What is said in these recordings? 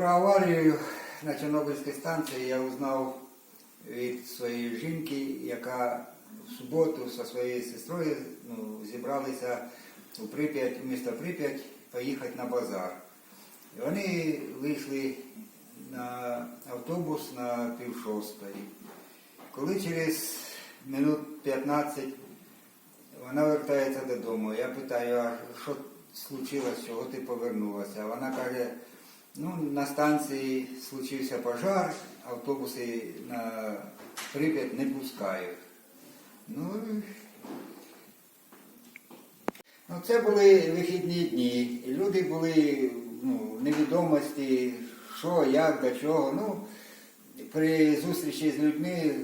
Про аварію на Чорнобильській станції я узнав від своєї жінки, яка в суботу зі своєю сестрою ну, зібралися у Прип'ять, в місто Прип'ять поїхати на базар. І вони вийшли на автобус на пів шостої. Коли через минут 15 вона вертається додому, я питаю, а що случилось, чого ти повернулася? Вона каже, ну, на станції случився пожар, автобуси на Прип'ять не пускають. Ну, ну, це були вихідні дні. І люди були ну, в невідомості, що, як, до чого. Ну, при зустрічі з людьми,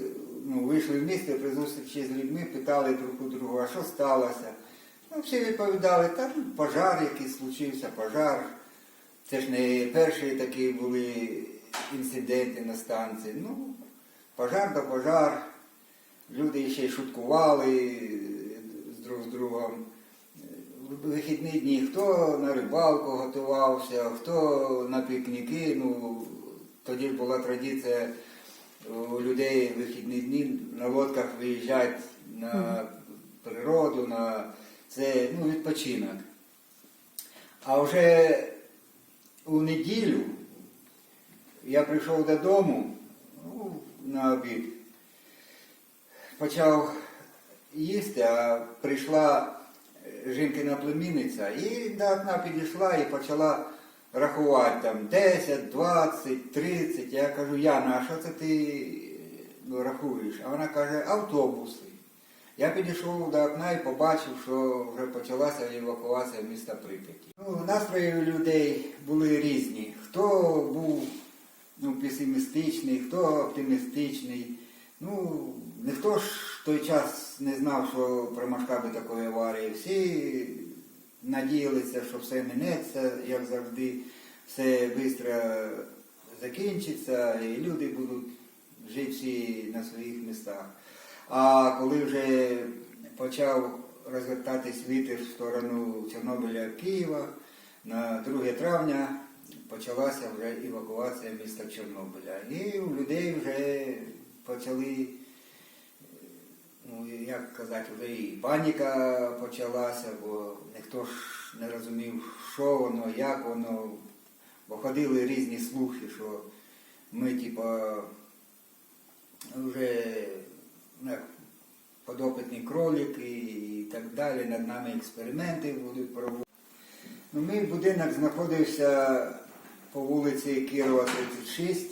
ну, вийшли в місто, при зустрічі з людьми питали друг у друга, а що сталося. Ну, всі відповідали, та ну, пожар якийсь случився, пожар. Це ж не перші такі були інциденти на станції. Ну, пожар до пожар. Люди ще й шуткували з друг з другом. В вихідні дні хто на рибалку готувався, хто на пікніки. Ну, тоді ж була традиція у людей в вихідні дні на лодках виїжджати на природу, на це ну, відпочинок. А вже у неділю я прийшов додому ну, на обід, почав їсти, а прийшла жінкина племінниця і до окна підійшла і почала рахувати там 10, 20, 30. Я кажу, Яна, а що це ти ну, рахуєш? А вона каже, автобуси. Я підійшов до окна і побачив, що вже почалася евакуація міста Прип'яті. Ну, настрої людей були різні. Хто був ну, песимістичний, хто оптимістичний. Ну, ніхто ж в той час не знав, що про масштаби такої аварії. Всі надіялися, що все минеться, як завжди, все швидко закінчиться, і люди будуть жити всі на своїх містах. А коли вже почав розвертатись вітер в сторону Чорнобиля Києва, на 2 травня почалася вже евакуація міста Чорнобиля. І у людей вже почали, ну як казати, вже і паніка почалася, бо ніхто ж не розумів, що воно, як воно. Бо ходили різні слухи, що ми, типа, вже ну, як подопитні кролики і так далі, над нами експерименти будуть проводити. Ну, мій будинок знаходився по вулиці Кірова, 36,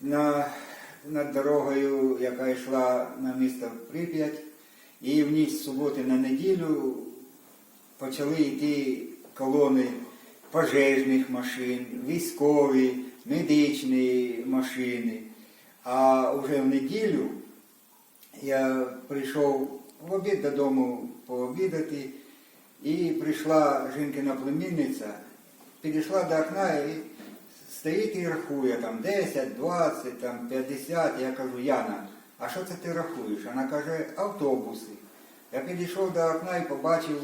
на, над дорогою, яка йшла на місто Прип'ять. І в ніч суботи на неділю почали йти колони пожежних машин, військові, медичні машини. А вже в неділю я прийшов в обід додому пообідати, і прийшла жінкина племінниця, підійшла до окна і стоїть і рахує там 10, 20, там 50. Я кажу, Яна, а що це ти рахуєш? Вона каже, автобуси. Я підійшов до окна і побачив,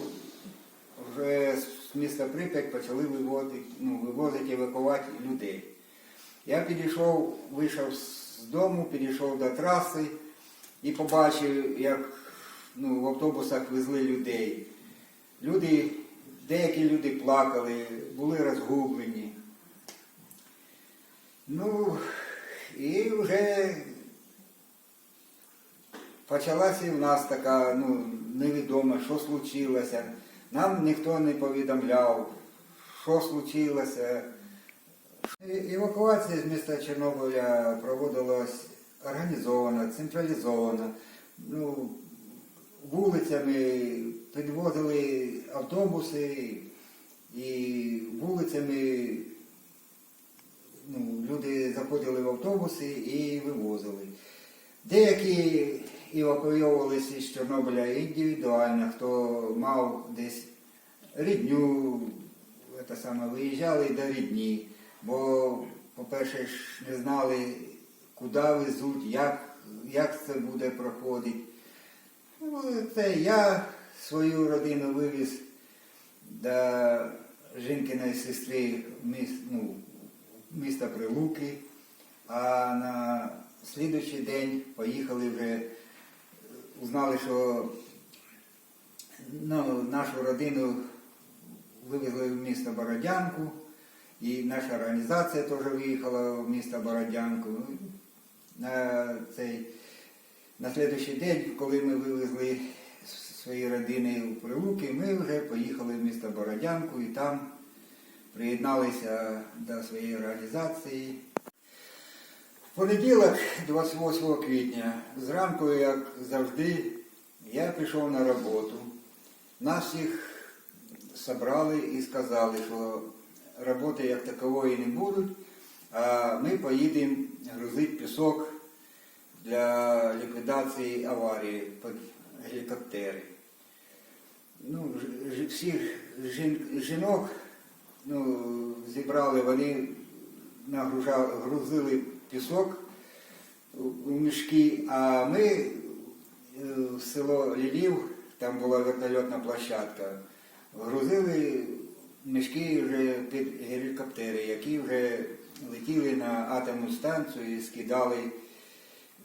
вже з міста Прип'ять почали вивозити, ну, вивозити, евакувати людей. Я підійшов, вийшов з дому, підійшов до траси і побачив, як ну, в автобусах везли людей. Люди, деякі люди плакали, були розгублені. Ну, і вже почалася і в нас така ну, невідома, що случилося. Нам ніхто не повідомляв, що случилося. Евакуація з міста Чорнобиля проводилась організовано, централізовано. Ну, вулицями підвозили автобуси і вулицями ну, люди заходили в автобуси і вивозили. Деякі евакуйовувалися із Чорнобиля індивідуально, хто мав десь рідню, це саме, виїжджали до рідні, бо, по-перше, не знали, куди везуть, як, як це буде проходити. Ну, це я свою родину вивіз до жінкиної сестри в міс- ну, міста Прилуки, а на слідуючий день поїхали вже, узнали, що ну, нашу родину вивезли в місто Бородянку, і наша організація теж виїхала в місто Бородянку. На цей на слідуючий день, коли ми вивезли свої родини у Прилуки, ми вже поїхали в місто Бородянку і там приєдналися до своєї організації. В понеділок, 28 квітня, зранку, як завжди, я пішов на роботу. Нас всіх зібрали і сказали, що роботи як такової не будуть, а ми поїдемо грузити пісок для ліквідації аварії під гелікоптери. Ну, всіх жін- жінок ну, зібрали, вони нагружали, грузили пісок у у мішки, а ми е, в село Лілів, там була вертольотна площадка, грузили мішки вже під гелікоптери, які вже летіли на атомну станцію і скидали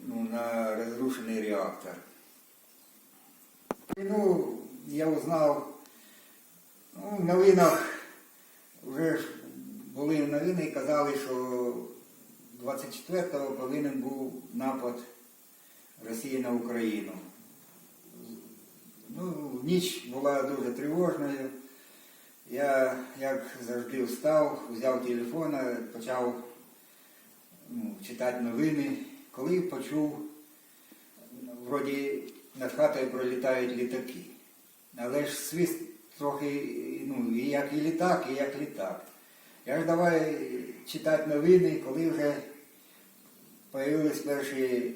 ну, на розрушений реактор. Ну, я узнав, ну, в новинах вже ж були новини і казали, що 24-го повинен був напад Росії на Україну. Ну, ніч була дуже тривожною. Я, як завжди, встав, взяв телефон, почав ну, читати новини, коли почув, вроді над хатою пролітають літаки. Але ж свист трохи, ну, і як і літак, і як літак. Я ж давай читати новини, коли вже появились перші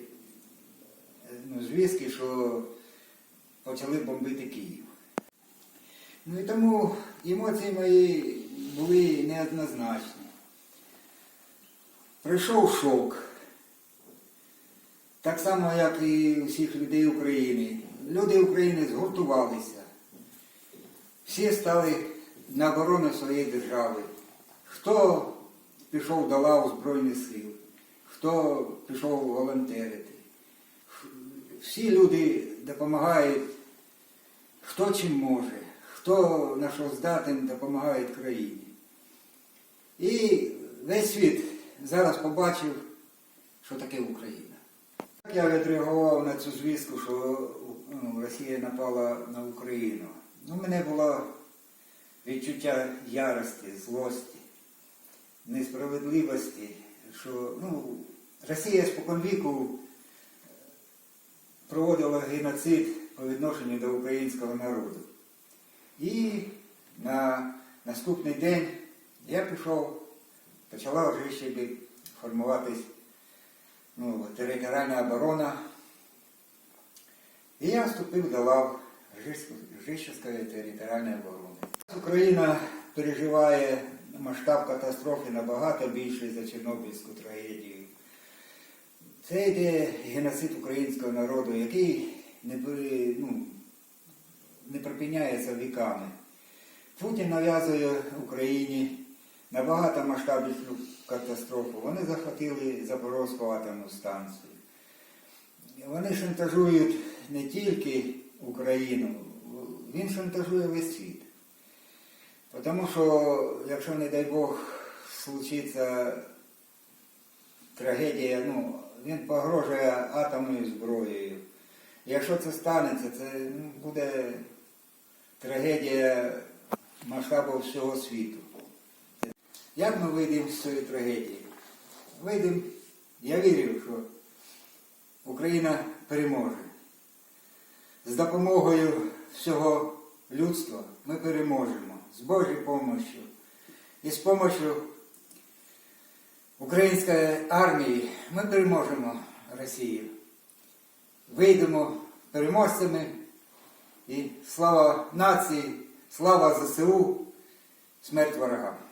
ну, звістки, що почали бомбити Київ. Ну і тому емоції мої були неоднозначні. Прийшов шок. Так само, як і всіх людей України. Люди України згуртувалися. Всі стали на оборону своєї держави. Хто пішов до лав Збройних сил, хто пішов волонтерити. Всі люди допомагають, хто чим може, хто на що здатен, допомагає країні. І весь світ зараз побачив, що таке Україна. Я відреагував на цю звістку, що ну, Росія напала на Україну. Ну, у мене було відчуття ярості, злості, несправедливості, що ну, Росія споконвіку проводила геноцид по відношенню до українського народу. І на наступний день я пішов, почала вже ще формуватись ну, територіальна оборона. І я вступив до лав Жишівської територіальної оборони. Україна переживає масштаб катастрофи набагато більший за Чорнобильську трагедію. Це йде геноцид українського народу, який не, ну, не припиняється віками. Путін нав'язує Україні набагато масштабнішу катастрофу. Вони захопили Запорозьку атомну станцію. Вони шантажують не тільки Україну, він шантажує весь світ. Тому що, якщо, не дай Бог, случиться трагедія, ну, він погрожує атомною зброєю. Якщо це станеться, це ну, буде трагедія масштабу всього світу. Як ми вийдемо з цієї трагедії? Вийдемо, я вірю, що Україна переможе. З допомогою всього людства ми переможемо з Божою допомогою і з допомогою української армії ми переможемо Росію. Вийдемо переможцями і слава нації, слава ЗСУ, смерть ворогам.